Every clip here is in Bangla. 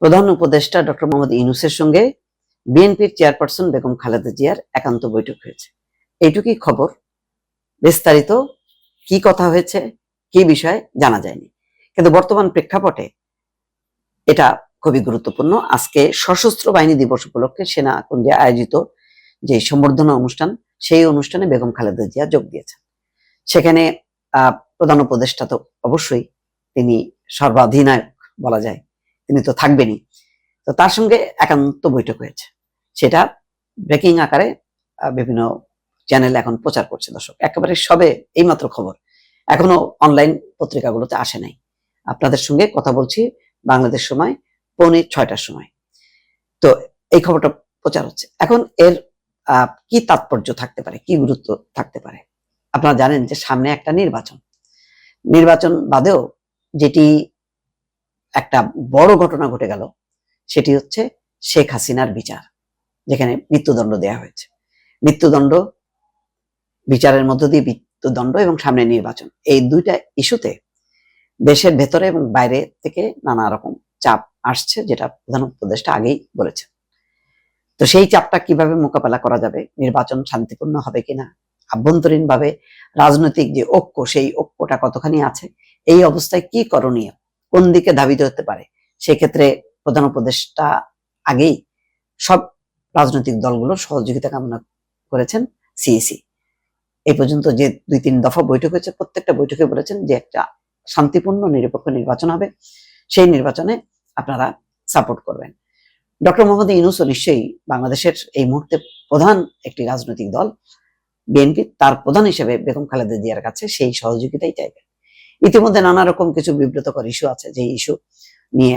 প্রধান উপদেষ্টা ডক্টর মোহাম্মদ ইউনুসের সঙ্গে বিএনপির চেয়ারপারসন বেগম খালেদা জিয়ার একান্ত বৈঠক হয়েছে। এইটুকুই খবর। বিস্তারিত কি কথা হয়েছে, কি বিষয়ে জানা যায়নি। কিন্তু বর্তমান প্রেক্ষাপটে এটা খুবই গুরুত্বপূর্ণ। আজকে সশস্ত্র বাহিনী দিবস উপলক্ষে সেনা কুঞ্জে আয়োজিত যে সম্বর্ধনা অনুষ্ঠান, সেই অনুষ্ঠানে বেগম খালেদা জিয়া যোগ দিয়েছেন। সেখানে প্রধান উপদেষ্টা তো অবশ্যই তিনি সর্বাধিনায়ক বলা যায়। তিনি তো থাকবেনই। তো তার সঙ্গে একান্ত বৈঠক হয়েছে। সেটা ব্রেকিং আকারে বিভিন্ন চ্যানেল এখন প্রচার করছে দর্শক। একেবারে সবে এইমাত্র খবর। এখনও অনলাইন পত্রিকাগুলোতে আসে নাই। আপনাদের সঙ্গে কথা বলছি বাংলাদেশ সময় পৌনে ছয়টার সময়। তো এই খবরটা প্রচার হচ্ছে। এখন এর কি তাৎপর্য থাকতে পারে? কি গুরুত্ব থাকতে পারে? আপনারা জানেন যে সামনে একটা নির্বাচন। নির্বাচন বাদেও যেটি একটা বড় ঘটনা ঘটে গেল, সেটি হচ্ছে শেখ হাসিনার বিচার, যেখানে মৃত্যুদণ্ড দেয়া হয়েছে। মৃত্যুদণ্ড, বিচারের মধ্য দিয়ে মৃত্যুদণ্ড এবং সামনে নির্বাচন, এই দুইটা ইস্যুতে দেশের ভেতরে এবং বাইরে থেকে নানা রকম চাপ আসছে, যেটা প্রধান উপদেষ্টা আগেই বলেছেন। তো সেই চাপটা কীভাবে মোকাবেলা করা যাবে, নির্বাচন শান্তিপূর্ণ হবে কিনা আভ্যন্তরীণ ভাবে রাজনৈতিক যে ঐক্য, সেই ঐক্যটা কতখানি আছে? এই অবস্থায় কি করণীয়? কোন দিকে ধাবিত হতে পারে? সেক্ষেত্রে প্রধান উপদেষ্টা আগেই সব রাজনৈতিক দলগুলোর সহযোগিতা কামনা করেছেন সিইসি এই পর্যন্ত যে দুই তিন দফা বৈঠক হয়েছে, প্রত্যেকটা বৈঠকে বলেছেন যে একটা শান্তিপূর্ণ নিরপেক্ষ নির্বাচন হবে। সেই নির্বাচনে আপনারা সাপোর্ট করবেন। ডক্টর মোহাম্মদ ইউনুসও নিশ্চয়ই বাংলাদেশের এই মুহূর্তে প্রধান একটি রাজনৈতিক দল। বিএনপি তার প্রধান হিসেবে বেগম খালেদা জিয়ার কাছে সেই সহযোগিতাই চাইবেন ইতিমধ্যে নানা রকম কিছু বিব্রতকর ইস্যু আছে যে ইস্যু নিয়ে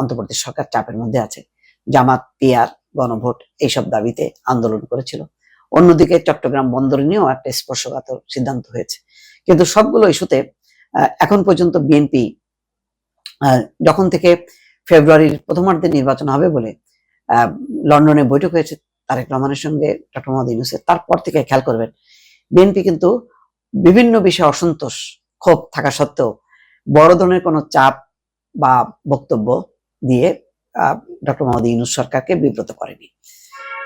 অন্তর্বর্তী সরকার চাপের মধ্যে আছে। জামাত পিয়ার গণভোট এইসব দাবিতে আন্দোলন করেছিল। অন্যদিকে চট্টগ্রাম বন্দর নিয়েও একটা স্পর্শকাতর সিদ্ধান্ত হয়েছে। কিন্তু সবগুলো ইস্যুতে এখন পর্যন্ত বিএনপি যখন থেকে ফেব্রুয়ারির প্রথমার্ধে নির্বাচন হবে বলে লন্ডনে বৈঠক হয়েছে তারেক রহমানের সঙ্গে ডক্টর মোহাম্মদ ইউনুসের। তারপর থেকে খেয়াল করবেন, বিএনপি কিন্তু বিভিন্ন বিষয়ে অসন্তোষ, ক্ষোভ থাকা সত্ত্বেও বড় ধরনের কোনো চাপ বা বক্তব্য দিয়ে ডক্টর মোহাম্মদ ইউনুস সরকারকে বিব্রত করেনি।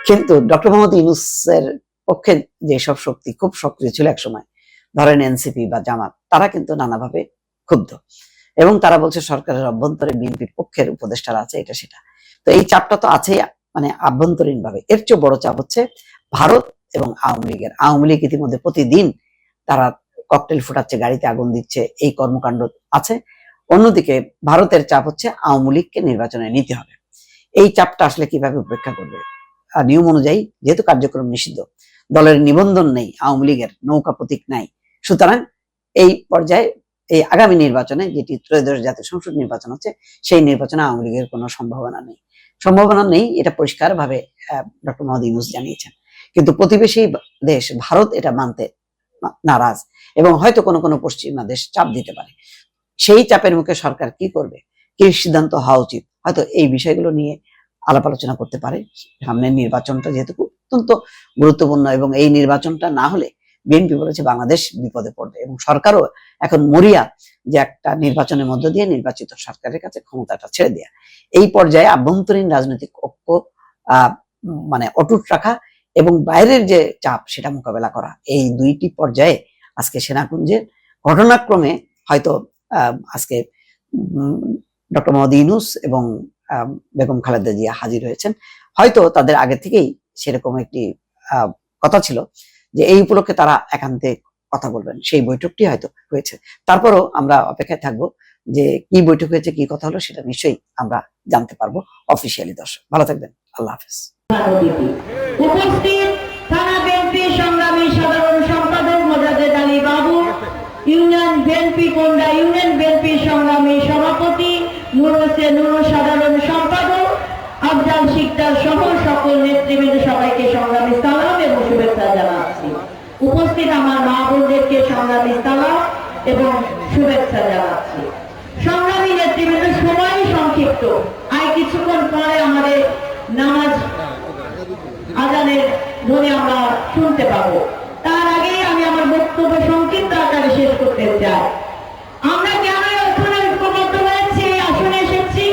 কিন্তু ডক্টর মোহাম্মদ ইউনুসের পক্ষে যেসব শক্তি খুব সক্রিয় ছিল একসময়, ধরেন এনসিপি বা জামাত, তারা কিন্তু নানাভাবে ক্ষুব্ধ। এবং তারা বলছে সরকারের অভ্যন্তরে বিএনপির পক্ষের উপদেষ্টারা আছে, এটা সেটা। তো এই চাপটা তো আছেই মানে আভ্যন্তরীণ ভাবে এর চেয়ে বড় চাপ হচ্ছে ভারত এবং আওয়ামী লীগের। আওয়ামী লীগ ইতিমধ্যে প্রতিদিন তারা ককটেল ফুটাচ্ছে, গাড়িতে আগুন দিচ্ছে, এই কর্মকাণ্ড আছে। অন্যদিকে ভারতের চাপ হচ্ছে আওয়ামী লীগকে নির্বাচনে নিতে হবে। এই চাপটা আসলে কীভাবে উপেক্ষা করবে? আর নিয়ম অনুযায়ী যেহেতু কার্যক্রম নিষিদ্ধ, দলের নিবন্ধন নেই, আওয়ামী লীগের নৌকা প্রতীক নাই। সুতরাং এই পর্যায়ে এই আগামী নির্বাচনে যেটি ত্রয়োদশ জাতীয় সংসদ নির্বাচন হচ্ছে, সেই নির্বাচনে আওয়ামী লীগের কোনো সম্ভাবনা নেই। সম্ভাবনা নেই, এটা পরিষ্কার ভাবে ডক্টর মোহাম্মদ ইউনুস জানিয়েছেন। কিন্তু প্রতিবেশী দেশ ভারত এটা মানতে নারাজ এবং হয়তো কোনো কোনো পশ্চিমা দেশ চাপ দিতে পারে। সেই চাপের মুখে সরকার কি করবে? কি সিদ্ধান্ত হওয়া উচিত? হয়তো এই বিষয়গুলো নিয়ে আলাপ আলোচনা করতে পারে। সামনের নির্বাচনটা যেহেতু অত্যন্ত গুরুত্বপূর্ণ এবং এই নির্বাচনটা না হলে বিএনপি বলেছে বাংলাদেশ বিপদে পড়বে এবং সরকারও এখন মরিয়া যে একটা নির্বাচনের মধ্য দিয়ে নির্বাচিত সরকারের কাছে ক্ষমতাটা ছেড়ে দেয়া। এই পর্যায়ে আভ্যন্তরীণ রাজনৈতিক ঐক্য মানে অটুট রাখা এবং বাইরের যে চাপ সেটা মোকাবেলা করা, এই দুইটি পর্যায়ে আজকে সেনাকুঞ্জের ঘটনাক্রমে হয়তো আজকে ডক্টর মোহাম্মদ ইউনুস এবং বেগম খালেদা জিয়া হাজির হয়েছেন। হয়তো তাদের আগে থেকেই সেরকম একটি কথা ছিল। যে এই উপলক্ষে তারা একান্তে কথা বলবেন। সেই বৈঠকটি হয়তো হয়েছে। তারপরও আমরা অপেক্ষায় থাকব যে কি বৈঠক হয়েছে, কি কথা হলো সেটা নিশ্চয়ই আমরা জানতে পারব অফিসিয়ালি দর্শক। ভালো থাকবেন। আল্লাহ হাফেজ। সংগ্রামী union BNP Konda, union BNP সংগ্রামী সভাপতি নুর সাধারণ সম্পাদক, আফজাল শিকদার সহ সকল নেতৃবৃন্দ সবাইকে সংগ্রামী সালাম এবং শুভেচ্ছা জানাচ্ছি উপস্থিত আমার মা বোনদেরকে সংগ্রামী সালাম এবং শুভেচ্ছা জানাচ্ছি। সংগ্রামী নেতৃবৃন্দ সময় সংক্ষিপ্ত। আর কিছুক্ষণ পরে আমাদের নামাজ আজানের ধ্বনি আমরা শুনতে পাবো। তার আগে আমি আমার বক্তব্য সংক্ষিপ্ত আকারে শেষ করতে চাই। আমরা কেন ওখানে ঐক্যবদ্ধ হয়েছি আসনে এসেছি?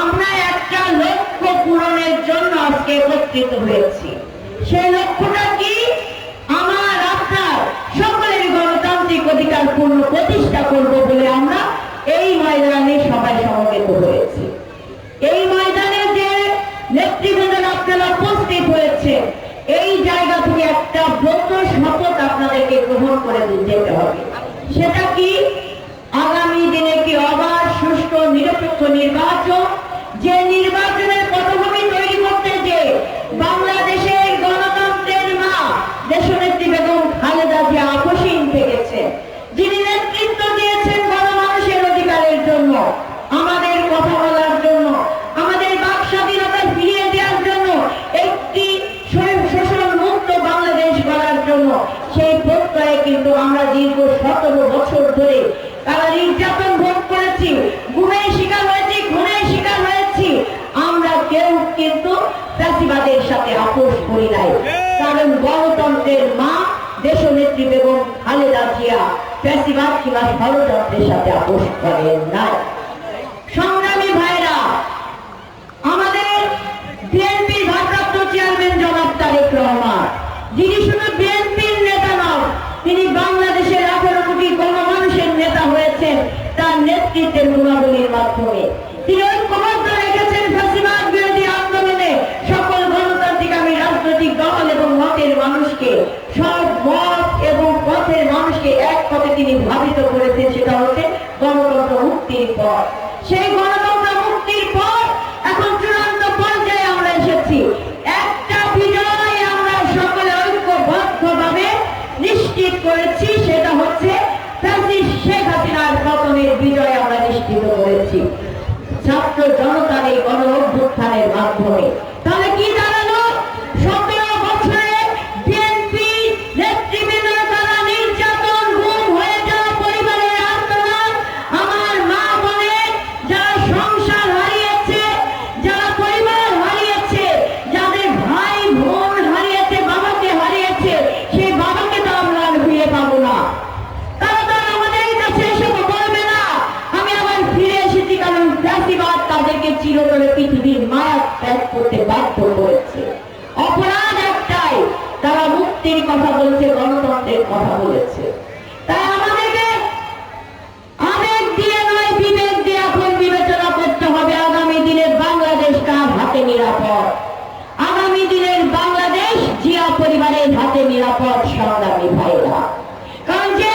আমরা একটা লক্ষ্য পূরণের জন্য আজকে একত্রিত হয়েছি। সেই লক্ষ্যটা কি? প্রতিষ্ঠান পূর্ণ প্রতিষ্ঠা করব বলে আমরা এই ময়দানে সবাই সমবেত হয়েছি। এই ময়দানে যে নেতৃবৃন্দ আপনারা উপস্থিত হয়েছে, এই জায়গা থেকে একটা ব্রত শপথ আপনাদেরকে গ্রহণ করে যেতে হবে। সেটা কি? আগামী দিনে কি অবাধ, সুষ্ঠু, নিরপেক্ষ নির্বাচন ফ্যাসিবাদের সাথে আপোষ করি নাই। কারণ গণতন্ত্রের মা, দেশনেত্রী বেগম খালেদা জিয়া ফ্যাসিবাদ কিংবা ষড়যন্ত্রের সাথে আপোষ করেন নাই। পৃথিবীর মায়া ত্যাগ করতে বাধ্য করেছে। অপরাধ একটাই, তারা মুক্তির কথা বলছে, গণতন্ত্রের কথা বলেছে। আগামী দিনের বাংলাদেশ হাতে নিরাপদ? আগামী দিনের বাংলাদেশ পরিবারের হাতে নিরাপদ সংগ্রামী ভাইরা। কারণ যে